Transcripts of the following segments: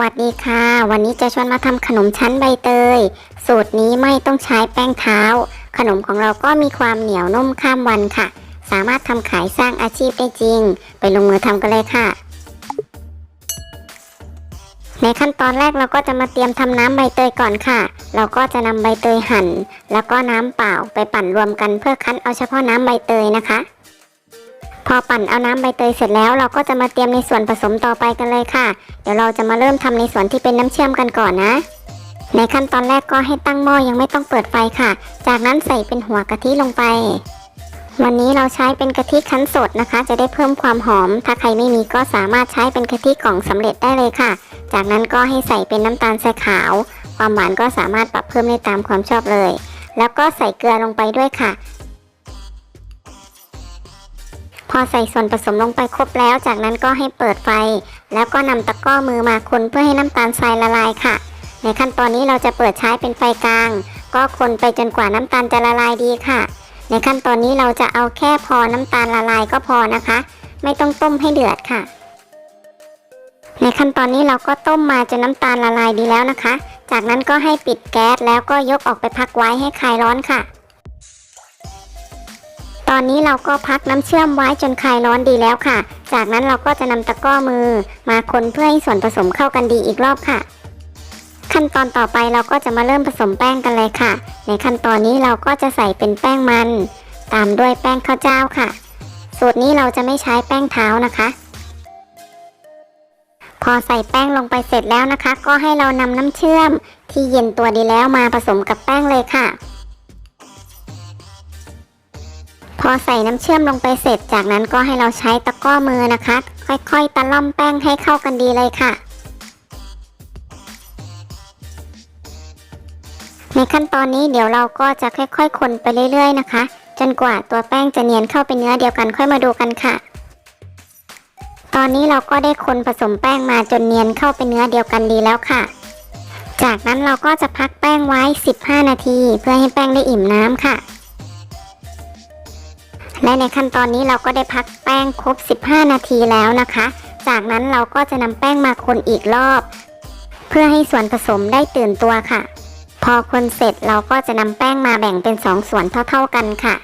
วัสดีค่ะ วันนี้จะชวนมาทำขนมชั้นใบเตย สูตรนี้ไม่ต้องใช้แป้งเท้า ขนมของเราก็มีความเหนียวนุ่มข้ามวันค่ะ สามารถทำขายสร้างอาชีพได้จริง ไปลงมือทำกันเลยค่ะ ในขั้นตอนแรกเราก็จะมาเตรียมทำน้ำใบเตยก่อนค่ะ เราก็จะนำใบเตยหั่น แล้วก็น้ำเปล่าไปปั่นรวมกันเพื่อคั้นเอาเฉพาะน้ำใบเตยนะคะ พอปั่นเอาน้ำใบเตยเสร็จแล้วเราก็จะมาเตรียมในส่วนผสมต่อไปกันเลยค่ะ เดี๋ยวเราจะมาเริ่มทำในส่วนที่เป็นน้ำเชื่อมกันก่อนนะ ในขั้นตอนแรกก็ให้ตั้งหม้อยังไม่ต้องเปิดไฟค่ะ จากนั้นใส่เป็นหัวกะทิลงไป วันนี้เราใช้เป็นกะทิคั้นสดนะคะ จะได้เพิ่มความหอม ถ้าใครไม่มีก็สามารถใช้เป็นกะทิกล่องสำเร็จได้เลยค่ะ จากนั้นก็ให้ใส่เป็นน้ำตาลทรายขาว ความหวานก็สามารถปรับเพิ่มได้ตามความชอบเลย แล้วก็ใส่เกลือลงไปด้วยค่ะ พอใส่ส่วนผสมลงไปครบแล้ว จากนั้นก็ให้เปิดไฟ แล้วก็นำตะกร้อมือมาคนเพื่อให้น้ำตาลทรายละลายค่ะ ในขั้นตอนนี้เราจะเปิดใช้เป็นไฟกลาง ก็คนไปจนกว่าน้ำตาลจะละลายดีค่ะ ในขั้นตอนนี้เราจะเอาแค่พอน้ำตาลละลายก็พอนะคะ ไม่ต้องต้มให้เดือดค่ะ ในขั้นตอนนี้เราก็ต้มมาจนน้ำตาลละลายดีแล้วนะคะ จากนั้นก็ให้ปิดแก๊สแล้วก็ยกออกไปพักไว้ให้คลายร้อนค่ะ ตอนนี้เราก็พักน้ำเชื่อมไว้จนคลายร้อนดีแล้วค่ะ จากนั้นเราก็จะนำตะกร้อมือ มาคนเพื่อให้ส่วนผสมเข้ากันดีอีกรอบค่ะ ขั้นตอนต่อไปเราก็จะมาเริ่มผสมแป้งกันเลยค่ะ ในขั้นตอนนี้เราก็จะใส่เป็นแป้งมัน ตามด้วยแป้งข้าวเจ้าค่ะ สูตรนี้เราจะไม่ใช้แป้งเท้านะคะ พอใส่แป้งลงไปเสร็จแล้วนะคะ ก็ให้เรานำน้ำเชื่อมที่เย็นตัวดีแล้วมาผสมกับแป้งเลยค่ะ พอใส่น้ำเชื่อมลงไปเสร็จ จากนั้นก็ให้เราใช้ตะก้อมือนะคะ ค่อยๆ ตะล่อมแป้งให้เข้ากันดีเลยค่ะ ในขั้นตอนนี้เดี๋ยวเราก็จะค่อยๆ คนไปเรื่อย ๆ นะคะ จนกว่าตัวแป้งจะเนียนเข้าเป็นเนื้อเดียวกันค่อยมาดูกันค่ะ ตอนนี้เราก็ได้คนผสมแป้งมาจนเนียนเข้าเป็นเนื้อเดียวกันดีแล้วค่ะ จากนั้นเราก็จะพักแป้งไว้ 15 นาที เพื่อให้แป้งได้อิ่มน้ำค่ะ และในขั้นตอนนี้เราก็ได้พักแป้งครบ 15 นาทีแล้วนะคะ จากนั้นเราก็จะนำแป้งมาคนอีกรอบ เพื่อให้ส่วนผสมได้ตื่นตัวค่ะ พอคนเสร็จเราก็จะนำแป้งมาแบ่งเป็น 2 ส่วนเท่า ๆกันค่ะ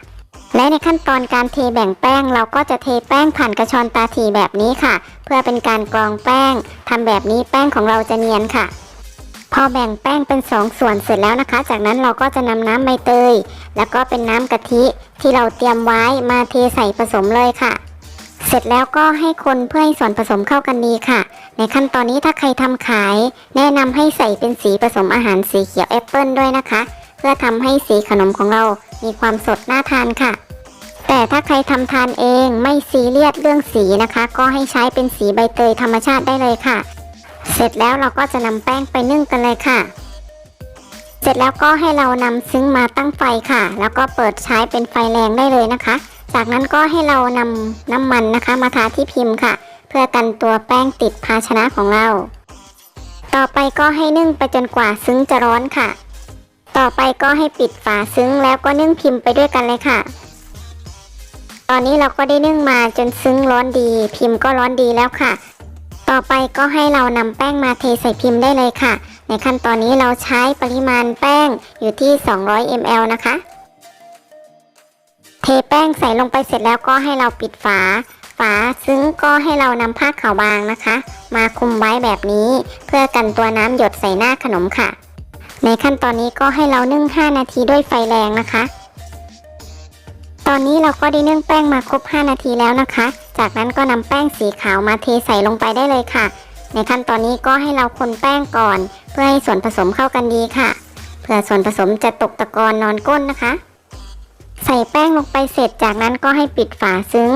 และในขั้นตอนการเทแบ่งแป้ง เราก็จะเทแป้งผ่านกระชอนตาถีแบบนี้ค่ะ เพื่อเป็นการกรองแป้งทำแบบนี้แป้งของเราจะเนียนค่ะ พอแบ่งแป้งเป็น2ส่วนเสร็จแล้วนะคะ จากนั้นเราก็จะนำน้ำใบเตย แล้วก็เป็นน้ำกะทิที่เราเตรียมไว้มาเทใส่ผสมเลยค่ะ เสร็จแล้วก็ให้คนเพื่อให้ส่วนผสมเข้ากันดีค่ะ ในขั้นตอนนี้ถ้าใครทำขาย แนะนำให้ใส่เป็นสีผสมอาหารสีเขียวแอปเปิลด้วยนะคะ เพื่อทำให้สีขนมของเรามีความสดน่าทานค่ะ แต่ถ้าใครทำทานเองไม่ซีเรียสเรื่องสีนะคะ ก็ให้ใช้เป็นสีใบเตยธรรมชาติได้เลยค่ะ เสร็จแล้วเราก็จะนำแป้งไปนึ่งกันเลยค่ะ เสร็จแล้วก็ให้เรานำซึ้งมาตั้งไฟค่ะ แล้วก็เปิดใช้เป็นไฟแรงได้เลยนะคะ จากนั้นก็ให้เรานำน้ำมันนะคะ มาทาที่พิมพ์ค่ะ เพื่อกันตัวแป้งติดภาชนะของเรา ต่อไปก็ให้นึ่งไปจนกว่าซึ้งจะร้อนค่ะ ต่อไปก็ให้ปิดฝาซึ้งแล้วก็นึ่งพิมพ์ไปด้วยกันเลยค่ะตอนนี้เราก็ได้นึ่งมาจนซึ้งร้อนดี พิมพ์ก็ร้อนดีแล้วค่ะ ต่อไปก็ให้เรานำแป้งมาเทใส่พิมพ์ได้เลยค่ะ ในขั้นตอนนี้เราใช้ปริมาณแป้งอยู่ที่ 200 ml นะคะ เทแป้งใส่ลงไปเสร็จแล้วก็ให้เราปิดฝา ฝาซึ้งก็ให้เรานำผ้าขาวบางนะคะ มาคลุมไว้แบบนี้ เพื่อกันตัวน้ำหยดใส่หน้าขนมค่ะ ในขั้นตอนนี้ก็ให้เรานึ่ง 5 นาทีด้วยไฟแรงนะคะ ตอนนี้เราก็ได้นึ่งแป้งมาครบ 5 นาทีแล้วนะคะ จากนั้นก็นำแป้งสีขาวมาเทใส่ลงไปได้เลยค่ะ ในขั้นตอนนี้ก็ให้เราคนแป้งก่อน เพื่อให้ส่วนผสมเข้ากันดีค่ะ เพื่อส่วนผสมจะตกตะกอนนอนก้นนะคะ ใส่แป้งลงไปเสร็จจากนั้นก็ให้ปิดฝาซึ้ง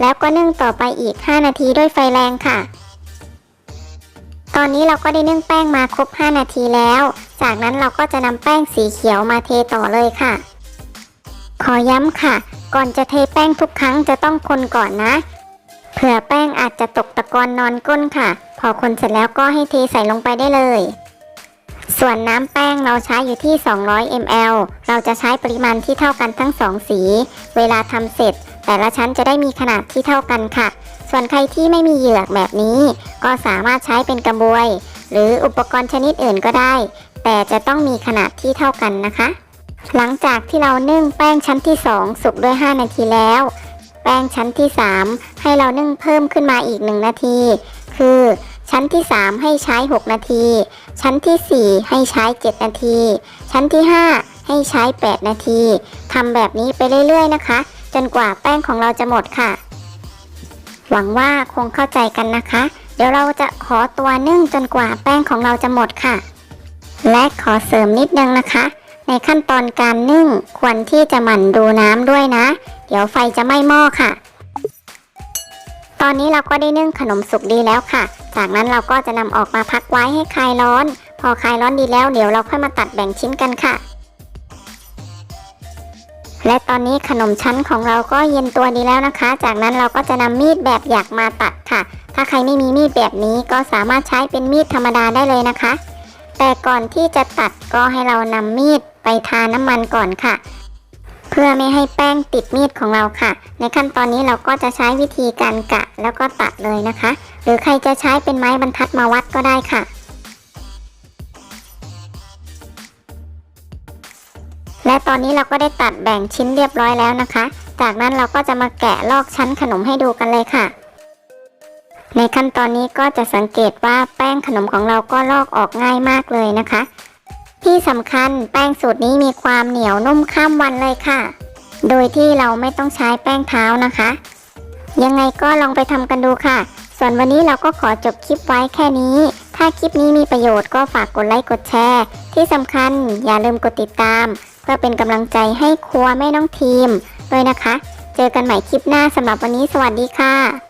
แล้วก็นึ่งต่อไปอีก 5 นาทีด้วยไฟแรงค่ะตอนนี้เราก็ได้นึ่งแป้งมาครบ 5 นาทีแล้ว จากนั้นเราก็จะนำแป้งสีเขียวมาเทต่อเลยค่ะ ขอย้ำค่ะ ก่อนจะเทแป้งทุกครั้งจะต้องคนก่อนนะ เผื่อแป้งอาจจะตกตะกอนนอนก้นค่ะ พอคนเสร็จแล้วก็ให้เทใส่ลงไปได้เลย ส่วนน้ำแป้งเราใช้อยู่ที่ 200 ml เราจะใช้ปริมาณที่เท่ากันทั้ง2สี เวลาทำเสร็จ แต่ละชั้นจะได้มีขนาดที่เท่ากันค่ะ ส่วนใครที่ไม่มีเหยือกแบบนี้ ก็สามารถใช้เป็นกระบวย หรืออุปกรณ์ชนิดอื่นก็ได้ แต่จะต้องมีขนาดที่เท่ากันนะคะ หลังจากที่เรานึ่งแป้งชั้นที่ 2 สุกด้วย 5 นาทีแล้ว แป้งชั้นที่ 3 ให้เรานึ่งเพิ่มขึ้นมาอีก 1 นาที คือชั้นที่ 3 ให้ใช้ 6 นาที ชั้นทีสี่ 4 ให้ใช้ 7 นาที ชั้นที่ 5 ให้ใช้ 8 นาทีทำแบบนี้ไปเรื่อยๆนะคะ จนกว่าแป้งของเราจะหมดค่ะ หวังว่าคงเข้าใจกันนะคะ เดี๋ยวเราจะขอตัวนึ่งจนกว่าแป้งของเราจะหมดค่ะ และขอเสริมนิดนึงนะคะ ในขั้นตอนการนึ่งควรที่จะหมั่นดูน้ำด้วยนะ เดี๋ยวไฟจะไหม้หม้อค่ะ ตอนนี้เราก็ได้นึ่งขนมสุกดีแล้วค่ะ จากนั้นเราก็จะนำออกมาพักไว้ให้คลายร้อน พอคลายร้อนดีแล้วเดี๋ยวเราค่อยมาตัดแบ่งชิ้นกันค่ะ และตอนนี้ขนมชั้นของเราก็เย็นตัวดีแล้วนะคะ จากนั้นเราก็จะนำมีดแบบหยักมาตัดค่ะ ถ้าใครไม่มีมีดแบบนี้ก็สามารถใช้เป็นมีดธรรมดาได้เลยนะคะ แต่ก่อนที่จะตัดก็ให้เรานำมีด ไปทาน้ำมันก่อนค่ะ เพื่อไม่ให้แป้งติดมีดของเราค่ะ ในขั้นตอนนี้เราก็จะใช้วิธีการกะแล้วก็ตัดเลยนะคะ หรือใครจะใช้เป็นไม้บรรทัดมาวัดก็ได้ค่ะและตอนนี้เราก็ได้ตัดแบ่งชิ้นเรียบร้อยแล้วนะคะ จากนั้นเราก็จะมาแกะลอกชั้นขนมให้ดูกันเลยค่ะ ในขั้นตอนนี้ก็จะสังเกตว่าแป้งขนมของเราก็ลอกออกง่ายมากเลยนะคะ ที่สำคัญแป้งสูตรนี้มีความเหนียวนุ่มข้ามวันเลยค่ะ โดยที่เราไม่ต้องใช้แป้งเท้านะคะ ยังไงก็ลองไปทำกันดูค่ะ ส่วนวันนี้เราก็ขอจบคลิปไว้แค่นี้ ถ้าคลิปนี้มีประโยชน์ก็ฝากกดไลค์กดแชร์ ที่สำคัญอย่าลืมกดติดตาม เพื่อเป็นกำลังใจให้ครัวแม่น้องทีมด้วยนะคะ เจอกันใหม่คลิปหน้าสำหรับวันนี้สวัสดีค่ะ